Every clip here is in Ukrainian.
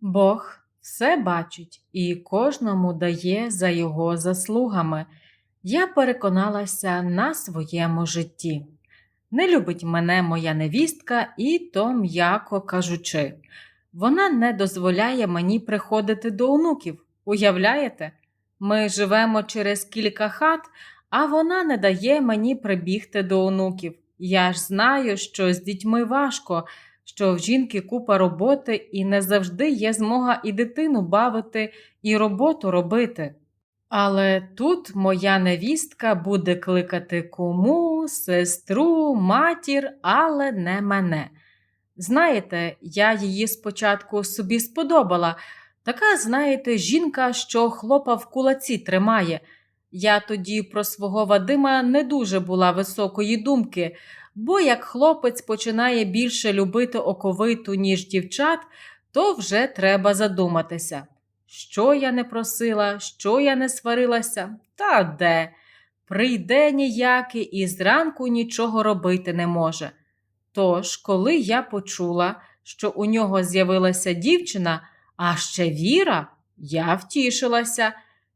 Бог все бачить і кожному дає за його заслугами. Я переконалася на своєму житті. Не любить мене моя невістка, і то м'яко кажучи. Вона не дозволяє мені приходити до онуків. Уявляєте? Ми живемо через кілька хат, а вона не дає мені прибігти до онуків. Я ж знаю, що з дітьми важко, що в жінки купа роботи і не завжди є змога і дитину бавити, і роботу робити. Але тут моя невістка буде кликати куму, сестру, матір, але не мене. Знаєте, я її спочатку собі сподобала. Така, знаєте, жінка, що хлопа в кулаці тримає. Я тоді про свого Вадима не дуже була високої думки, бо як хлопець починає більше любити оковиту, ніж дівчат, то вже треба задуматися. Що я не просила, що я не сварилася, та де? Прийде ніякий і зранку нічого робити не може. Тож, коли я почула, що у нього з'явилася дівчина, а ще Віра, я втішилася.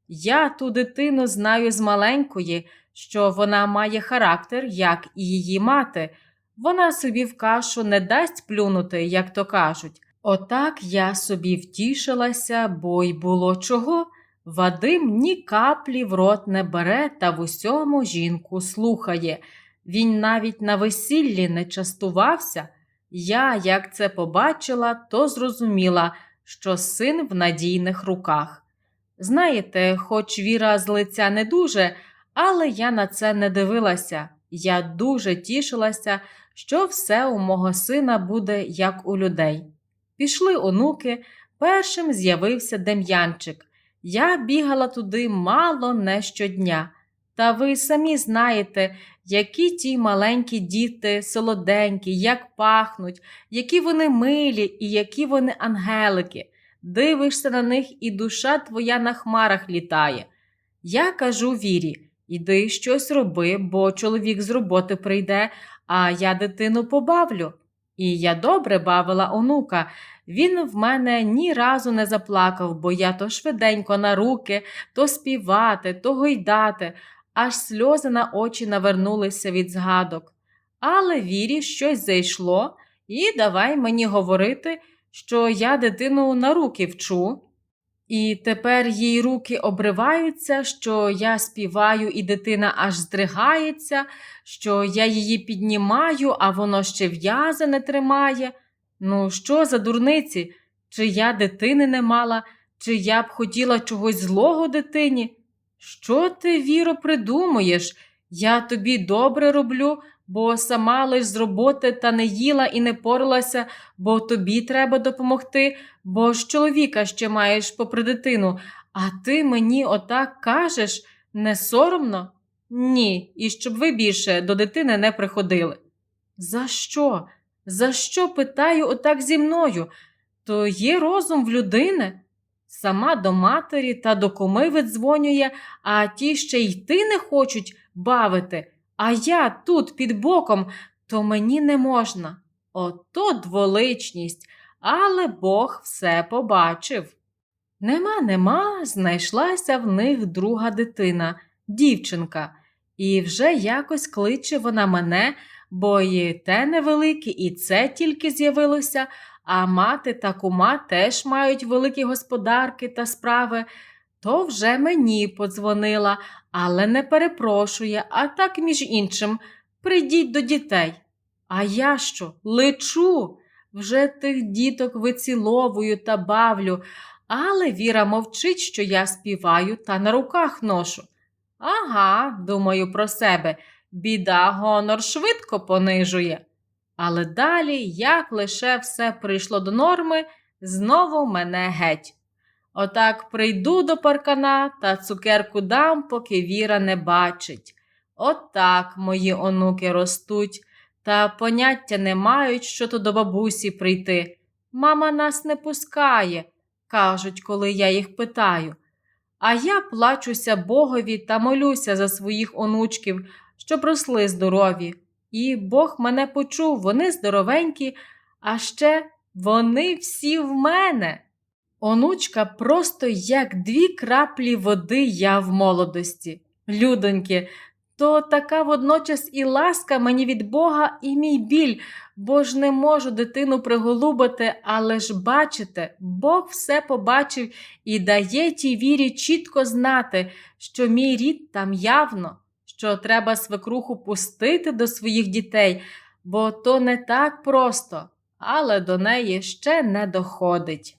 Я ту дитину знаю з маленької, що вона має характер, як і її мати. Вона собі в кашу не дасть плюнути, як то кажуть. Отак я собі втішилася, бо й було чого. Вадим ні каплі в рот не бере та в усьому жінку слухає. Він навіть на весіллі не частувався. Я, як це побачила, то зрозуміла, що син в надійних руках. Знаєте, хоч віра з лиця не дуже, але я на це не дивилася. Я дуже тішилася, що все у мого сина буде як у людей. Пішли онуки, першим з'явився Дем'янчик. Я бігала туди мало не щодня. Та ви самі знаєте, які ті маленькі діти солоденькі, як пахнуть, які вони милі і які вони ангелики. Дивишся на них, і душа твоя на хмарах літає. Я кажу Вірі, іди щось роби, бо чоловік з роботи прийде, а я дитину побавлю. І я добре бавила онука. Він в мене ні разу не заплакав, бо я то швиденько на руки, то співати, то гойдати, аж сльози на очі навернулися від згадок. Але Вірі щось зайшло, і давай мені говорити, що я дитину на руки вчу. І тепер їй руки обриваються, що я співаю, і дитина аж здригається, що я її піднімаю, а воно ще в'язане тримає. Ну, що за дурниці? Чи я дитини не мала, чи я б хотіла чогось злого дитині? Що ти, Віро, придумуєш? Я тобі добре роблю, бо сама лиш з роботи та не їла і не поралася, бо тобі треба допомогти, бо ж чоловіка ще маєш попри дитину, а ти мені отак кажеш не соромно? Ні, і щоб ви більше до дитини не приходили. За що? За що питаю отак зі мною? То є розум в людини? Сама до матері та до куми видзвонює, а ті ще йти не хочуть бавити, а я тут під боком, то мені не можна. Ото дволичність, але Бог все побачив. Нема, нема, знайшлася в них друга дитина, дівчинка, і вже якось кличе вона мене, бо і те невелике, і це тільки з'явилося, а мати та кума теж мають великі господарки та справи. То вже мені подзвонила, але не перепрошує, а так, між іншим, прийдіть до дітей. А я що, лечу? Вже тих діток виціловую та бавлю, але Віра мовчить, що я співаю та на руках ношу. Ага, думаю про себе, біда гонор швидко понижує. Але далі, як лише все прийшло до норми, знову мене геть. Отак прийду до паркана та цукерку дам, поки Віра не бачить. Отак мої онуки ростуть, та поняття не мають, що то до бабусі прийти. Мама нас не пускає, кажуть, коли я їх питаю. А я плачуся Богові та молюся за своїх онучків, щоб росли здорові. І Бог мене почув, вони здоровенькі, а ще вони всі в мене. Онучка просто як дві краплі води я в молодості. Людоньки, то така водночас і ласка мені від Бога, і мій біль, бо ж не можу дитину приголубити, але ж бачите, Бог все побачив і дає тій вірі чітко знати, що мій рід там явно, що треба свекруху пустити до своїх дітей, бо то не так просто, але до неї ще не доходить.